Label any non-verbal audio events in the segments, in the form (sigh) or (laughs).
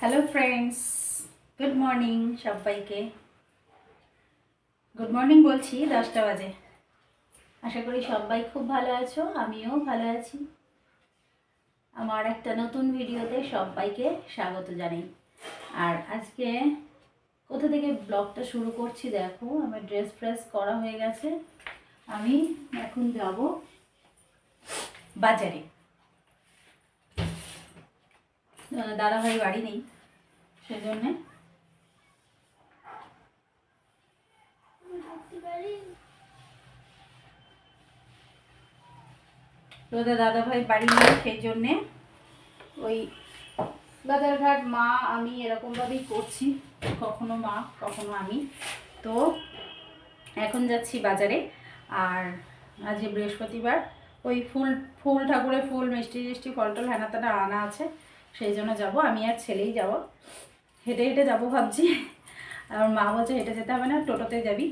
Hello friends good morning সবাইকে। Good morning বলছি, দশটা বাজে। আশা করি সবাই খুব ভালো আছো, আমিও ভালো আছি। আমার একটা নতুন ভিডিওতে সবাইকে স্বাগত জানাই। আর আজকে কোথা থেকে ব্লগটা শুরু করছি দেখো, আমার ড্রেস ফ্রেস করা হয়ে গেছে। আমি এখন যাব বাজারে। দাদাভাই বাড়ি নেই, সেজন্যে। তোদের দাদাভাই বাড়ি নেই সেই জন্যে ওই বাজারঘাট, মা, আমি এরকমভাবেই করছি, কখনো মা, কখনো আমি। তো এখন যাচ্ছি বাজারে, আর আজ বৃহস্পতিবার ওই ফুল ফুল, ঠাকুরের ফুল মিষ্টি টিষ্টি ফল টল ত্যানা আনা আছে। সেই জন্য যাব, আমি আর ছেলেই যাব। হেঁটে হেঁটে যাব ভাবছি। আর মা বলছে, হেঁটে যেতে হবে না, টোটোতে যাবি।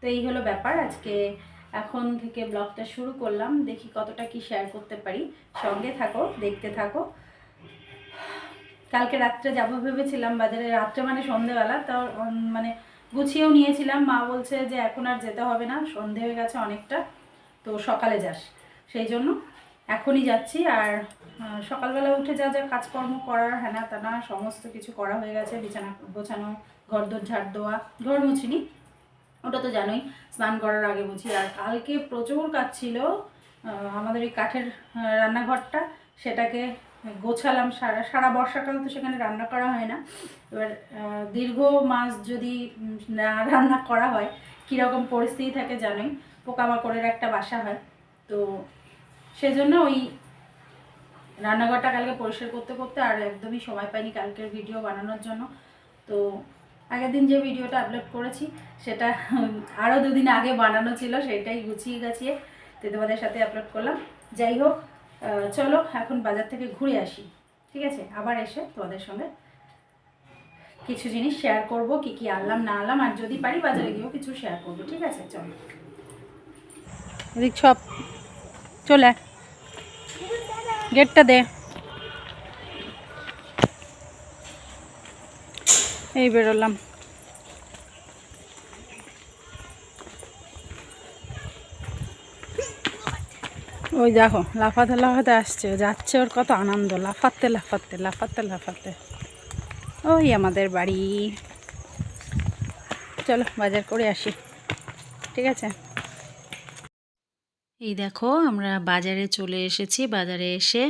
তো এই হলো ব্যাপার। আজকে এখন থেকে ব্লগটা শুরু করলাম। দেখি কতটা কি শেয়ার করতে পারি। সঙ্গে থাকো, দেখতে থাকো। কালকে রাত্রে যাব ভেবেছিলাম, বাজারে রাত্রে মানে সন্ধেবেলা। তো মানে গুছিয়েও নিয়েছিলাম। মা বলছে যে, এখন আর যেতে হবে না, সন্ধে হয়ে গেছে অনেকটা, তো সকালে যাস। সেই জন্য এখনই যাচ্ছি আর সকালবেলা উঠে যা যা কাজকর্ম করার হ্যানা তানা, সমস্ত কিছু করা হয়ে গেছে, বিছানা গোছানো, ঘর দোর ঝাড় দেওয়া, ঘর মুছিনি, ওটা তো জানোই, স্নান করার আগে মুছি। আর কালকে প্রচুর কাজ ছিল আমাদের এই কাঠের রান্নাঘরটা, সেটাকে গোছালাম সারা সারা বর্ষাকাল তো সেখানে রান্না করা হয় না। এবার দীর্ঘ মাস যদি রান্না করা হয়, কীরকম পরিস্থিতি থাকে জানোই, পোকামাকড়ের একটা বাসা হয়। তো সেজন্য ওই রান্নাঘরটা কালকে পরিষ্কার করতে করতে আর একদমই সময় পাইনি কালকের ভিডিও বানানোর জন্য। তো আগের দিন যে ভিডিওটা আপলোড করেছি, সেটা আরও দুদিন আগে বানানো ছিল সেটাই গুছিয়ে গাছিয়ে তো তোমাদের সাথে আপলোড করলাম। যাই হোক চলো এখন বাজার থেকে ঘুরে আসি, ঠিক আছে? আবার এসে তোমাদের সঙ্গে কিছু জিনিস শেয়ার করব, কি কি আনলাম, না আনলাম, আর যদি পারি বাজারে গিয়েও কিছু শেয়ার করব, ঠিক আছে? চলো। সব চলে গেটটা দে। এই বেরোলাম। ওই দেখো, লাফাতে লাফাতে আসছে। যাচ্ছে ওর কত আনন্দ। লাফাতে লাফাতে লাফাতে লাফাতে। ওই আমাদের বাড়ি। চলো, বাজার করে আসি। ঠিক আছে? এই দেখো আমরা বাজারে চলে এসেছি, বাজারে এসে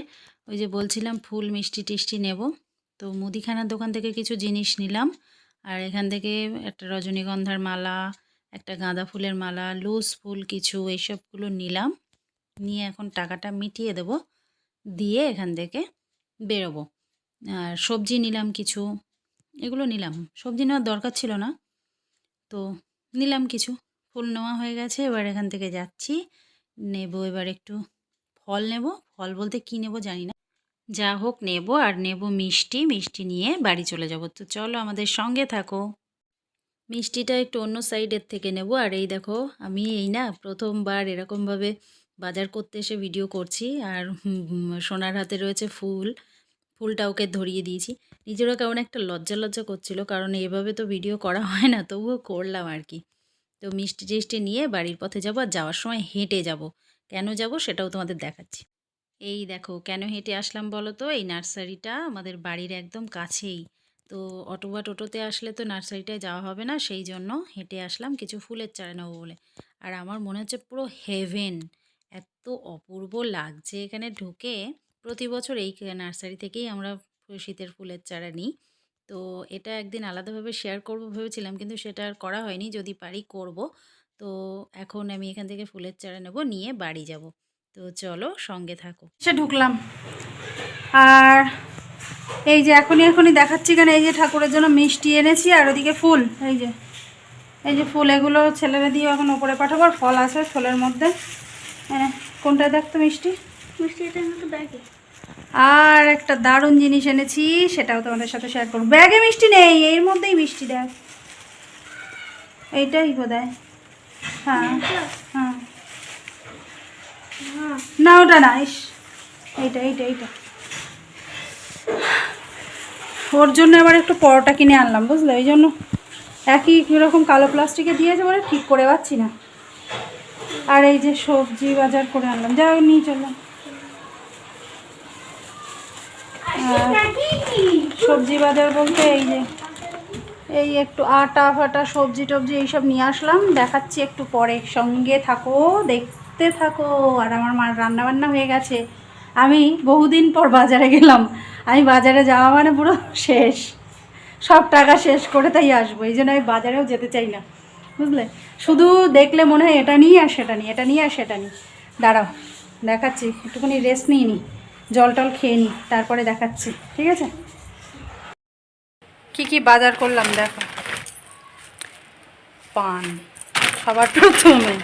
ওই যে বলছিলাম ফুল মিষ্টি টিষ্টি নেব। তো মুদিখানার দোকান থেকে কিছু জিনিস নিলাম। আর এখান থেকে একটা রজনীগন্ধার মালা, একটা গাঁদা ফুলের মালা, লুজ ফুল কিছু এইসবগুলো নিলাম। নিয়ে এখন টাকাটা মিটিয়ে দেব, দিয়ে এখান থেকে বেরোবো। আর সবজি নিলাম কিছু, এগুলো নিলাম। সবজি নেওয়ার দরকার ছিল না। তো নিলাম কিছু, ফুল নেওয়া হয়ে গেছে, এবার এখান থেকে যাচ্ছি। নেব এবার একটু ফল নেব। ফল বলতে কি নেব জানি না। যা হোক নেব আর নেব মিষ্টি। মিষ্টি নিয়ে বাড়ি চলে যাব। তো চলো আমাদের সঙ্গে থাকো। মিষ্টিটা একটু অন্য সাইডের থেকে নেব। আর এই দেখো, আমি এই না প্রথমবার এরকমভাবে বাজার করতে এসে ভিডিও করছি। আর সোনার হাতে রয়েছে ফুল। ফুলটা ওকে ধরিয়ে দিয়েছি। নিজেরও কেমন একটা লজ্জা লজ্জা করছিল। কারণ এভাবে তো ভিডিও করা হয় না। তবুও করলাম আর কি। তো মিষ্টি টিষ্টি নিয়ে বাড়ির পথে যাব আর যাওয়ার সময় হেঁটে যাব। কেন যাব সেটাও তোমাদের দেখাচ্ছি। এই দেখো, কেন হেঁটে আসলাম বলো তো? এই নার্সারিটা আমাদের বাড়ির একদম কাছেই। তো অটো বা টোটোতে আসলে তো নার্সারিটায় যাওয়া হবে না, সেই জন্য হেঁটে আসলাম কিছু ফুলের চারা নেব বলে। আর আমার মনে হচ্ছে পুরো হেভেন, এত অপূর্ব লাগছে এখানে ঢুকে। প্রতি বছর এই নার্সারি থেকেই আমরা শীতের ফুলের চারা নিই। তো এটা একদিন আলাদাভাবে শেয়ার করব ভেবেছিলাম কিন্তু সেটা আর করা হয়নি যদি পারি করব। তো এখন আমি এখান থেকে ফুলের চারা নেব নিয়ে বাড়ি যাব। তো চলো সঙ্গে থাকো। সে ঢুকলাম। আর এই যে এখনই এখনই দেখাচ্ছি কেন এই যে ঠাকুরের জন্য মিষ্টি এনেছি আর ওদিকে ফুল এই যে এই যে ফুল এগুলো ছেলেরা দিয়ে এখন ওপরে পাঠাবো আর ফল আছে ফলের মধ্যে। হ্যাঁ কোনটা দেখতো মিষ্টি? মিষ্টি মতো ব্যাগে। আর একটা দারুণ জিনিস এনেছি, সেটাও তোমাদের সাথে শেয়ার করব। ব্যাগে মিষ্টি নেই, এর মধ্যেই মিষ্টি দেখ। এইটাই বোধহয়। হ্যাঁ হ্যাঁ। না, ওটা না, ইস, এইটা এইটা এইটা। ওর জন্য আবার একটু পরোটা কিনে আনলাম, বুঝলে? এই জন্য একই রকম কালো প্লাস্টিকে দিয়েছে বলে ঠিক করে পাচ্ছি না। আর এই যে সবজি বাজার করে আনলাম। যা নিয়ে চললাম সবজি বাজার বলতে এই যে, এই একটু আটা ফাটা, সবজি টবজি এইসব নিয়ে আসলাম। দেখাচ্ছি একটু পরে, সঙ্গে থাকো, দেখতে থাকো। আর আমার মা রান্না বান্না হয়ে গেছে। আমি বহুদিন পর বাজারে গেলাম। আমি বাজারে যাওয়া মানে পুরো শেষ। সব টাকা শেষ করে তাই আসব। এই জন্য আমি বাজারেও যেতে চাই না। বুঝলে? শুধু দেখলে মনে হয় এটা নিই আর সেটা নিই এটা নিই আর সেটা নিই দাঁড়াও, দেখাচ্ছি। একটুখানি রেস্ট নিই নি। জল টল খেয়ে নিই তারপরে দেখাচ্ছি, ঠিক আছে? কি কি বাজার করলাম দেখো। পান, সবার প্রথমে।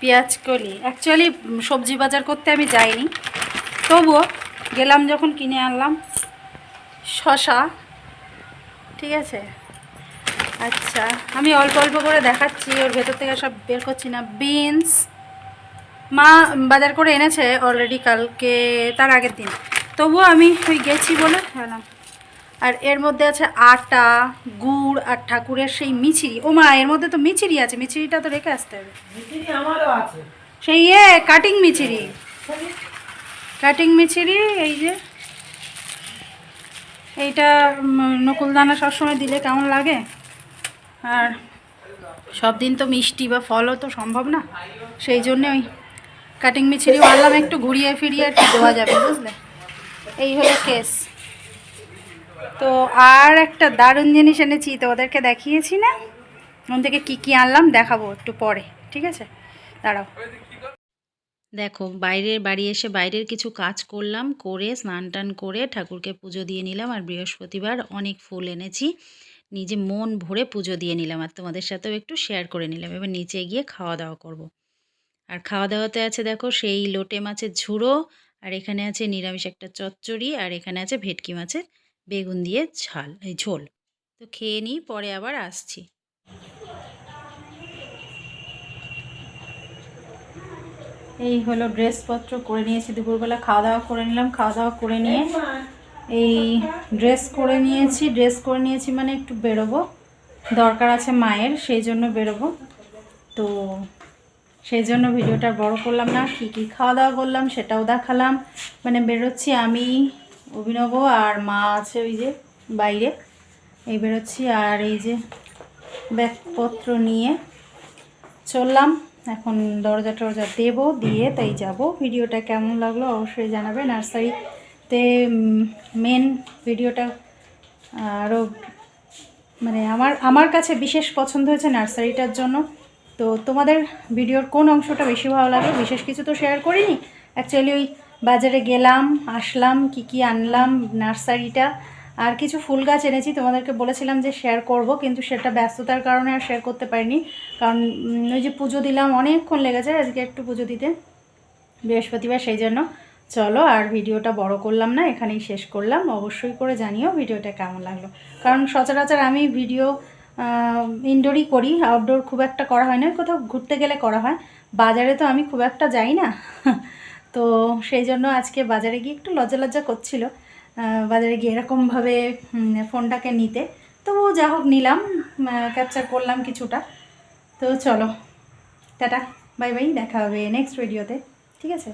পেঁয়াজ কলি অ্যাকচুয়ালি সবজি বাজার করতে আমি যাইনি। তবুও গেলাম যখন কিনে আনলাম, শশা, ঠিক আছে? আচ্ছা আমি অল্প অল্প করে দেখাচ্ছি, ওর ভেতর থেকে সব বের করছি না। বিনস মা বাজার করে এনেছে অলরেডি কালকে তার আগের দিন। তবুও আমি ওই গেছি বলে গেলাম আর এর মধ্যে আছে আটা গুড় আর ঠাকুরের সেই মিচিরি ও মা এর মধ্যে তো মিচিরি আছে মিচিরিটা তো রেখে আসতে হবে। সেই ইয়ে কাটিং মিচিরি কাটিং মিচিরি এই যে। এইটা নকুলদানা সবসময় দিলে কেমন লাগে? আর সব দিন তো মিষ্টি বা ফলও তো সম্ভব না। সেই জন্য ওই কাটিং মিছিরি আনলাম একটু ঘুরিয়ে ফিরিয়ে একটু দেওয়া যাবে, বুঝলে? এই হলো কেস তো আর একটা দারুণ জিনিস এনেছি, তো ওদেরকে দেখিয়েছি না? ওন থেকে কী কী আনলাম দেখাবো একটু পরে, ঠিক আছে? দাঁড়াও। দেখো, বাইরের বাড়ি এসে বাইরের কিছু কাজ করলাম, করে স্নান টান করে ঠাকুরকে পুজো দিয়ে নিলাম আর বৃহস্পতিবার অনেক ফুল এনেছি। নিজে মন ভরে পুজো দিয়ে নিলাম আর তোমাদের সাথেও একটু শেয়ার করে নিলাম। এবার নিচে গিয়ে খাওয়া দাওয়া করব। আর খাওয়া দাওয়াতে আছে দেখো সেই লোটে মাছের ঝুড়ো, আর এখানে আছে নিরামিষ একটা চচ্চড়ি, আর এখানে আছে ভেটকি মাছের বেগুন দিয়ে ঝাল, এই ঝোল। তো খেয়ে নিই, পরে আবার আসছি। এই হলো ড্রেসপত্র করে নিয়েছি, দুপুরবেলা খাওয়া দাওয়া করে নিলাম খাওয়া দাওয়া করে নিয়ে এই ড্রেস করে নিয়েছি, ড্রেস করে নিয়েছি মানে একটু বেরোবো। দরকার আছে মায়ের, সেই জন্য বেরোবো। তো সেই জন্য ভিডিওটা বড় করলাম না, কী কী খাওয়া দাওয়া করলাম সেটাও দেখালাম। মানে বেরোচ্ছি আমি, অভিনব আর মা আছে ওই যে বাইরে। এই বেরোচ্ছি আর এই যে ব্যাগপত্র নিয়ে চললাম। এখন দরজা টরজা দেবো, দিয়ে তাই যাব। ভিডিওটা কেমন লাগল অবশ্যই জানাবে। নার্সারিতে মেন ভিডিওটা আরও মানে আমার আমার কাছে বিশেষ পছন্দ হয়েছে নার্সারিটার জন্য। তো তোমাদের ভিডিওর কোন অংশটা বেশি ভালো লাগল? বিশেষ কিছু তো শেয়ার করিনি। অ্যাকচুয়ালি ওই বাজারে গেলাম, আসলাম, কি কি আনলাম, নার্সারিটা, আর কিছু ফুল গাছ এনেছি। তোমাদেরকে বলেছিলাম যে শেয়ার করব, কিন্তু সেটা ব্যস্ততার কারণে আর শেয়ার করতে পারিনি। কারণ ওই যে পুজো দিলাম, অনেকক্ষণ লেগেছে আজকে একটু পুজো দিতে। বৃহস্পতিবার সেই জন্য। চলো, আর ভিডিওটা বড় করলাম না, এখানেই শেষ করলাম। অবশ্যই করে জানিও ভিডিওটা কেমন লাগল। কারণ সচরাচর আমি ভিডিও ইনডোরই করি আউটডোর খুব একটা করা হয় না, কোথাও ঘুরতে গেলে করা হয়। বাজারে তো আমি খুব একটা যাই না। (laughs) তো সেই জন্য আজকে বাজারে গিয়ে একটু লজ্জা লজ্জা করছিল। বাজারে গিয়ে এরকমভাবে ফোনটাকে নিতে। তবু যা হোক নিলাম ক্যাপচার করলাম কিছুটা। তো চলো, টাটা বাই বাই দেখা হবে নেক্সট ভিডিওতে ঠিক আছে?